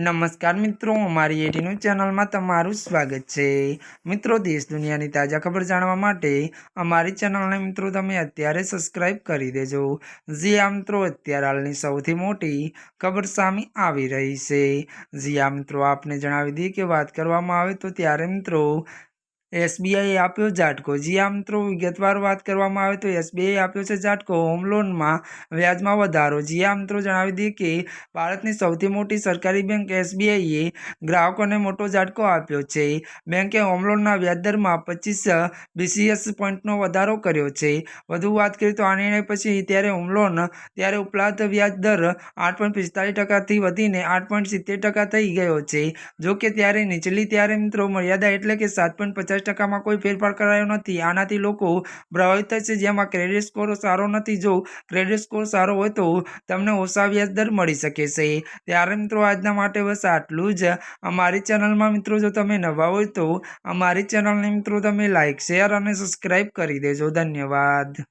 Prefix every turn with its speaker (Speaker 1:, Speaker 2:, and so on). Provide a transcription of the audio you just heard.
Speaker 1: નમસ્કાર મિત્રો, અમારી એટીનું ચેનલમાં તમારું સ્વાગત છે. મિત્રો, દેશ દુનિયાની તાજા ખબર જાણવા માટે અમારી ચેનલને મિત્રો તમે અત્યારે સબસ્ક્રાઇબ કરી દેજો. જી આ મિત્રો, અત્યારે હાલની સૌથી મોટી ખબર સામે આવી રહી છે. જી આ મિત્રો, આપને જણાવી દઈએ કે વાત કરવામાં આવે તો ત્યારે, મિત્રો એસબીઆઈએ આપ્યો ઝાટકો. જી આ મિત્રો વિગતવાર વાત કરવામાં આવે તો એસબીઆઈ આપ્યો છે ઝાટકો. હોમ લોનમાં વ્યાજમાં વધારો. જી આ મિત્રો જણાવી દઈએ કે ભારતની સૌથી મોટી સરકારી બેંક એસબીઆઈએ ગ્રાહકોને મોટો ઝાટકો આપ્યો છે. બેંકે હોમ લોનના વ્યાજદરમાં પચીસ બીસીએસ પોઈન્ટનો વધારો કર્યો છે. વધુ વાત કરીએ તો આ નિર્ણય પછી ત્યારે હોમ લોન ત્યારે ઉપલબ્ધ વ્યાજ દર આઠ પોઈન્ટ પિસ્તાલીસ ટકાથી વધીને આઠ પોઈન્ટ સિત્તેર ટકા થઈ ગયો છે. જો કે ત્યારે નીચલી ત્યારે મિત્રો મર્યાદા એટલે કે સાત પોઈન્ટ પચાસ ટકામાં કોઈ ફેરફાર કરાયો નથી. આનાથી લોકો પ્રભાવિત થશે, જેમાં ક્રેડિટ સ્કોર સારો નથી. જો ક્રેડિટ સ્કોર સારો હોય તો તમને ઓછા વ્યાજ દર મળી શકે છે. ત્યારે મિત્રો આજના માટે બસ આટલું જ. અમારી ચેનલમાં મિત્રો જો તમે નવા હોય તો અમારી ચેનલને મિત્રો તમે લાઇક શેર અને સબસ્ક્રાઈબ કરી દેજો. ધન્યવાદ.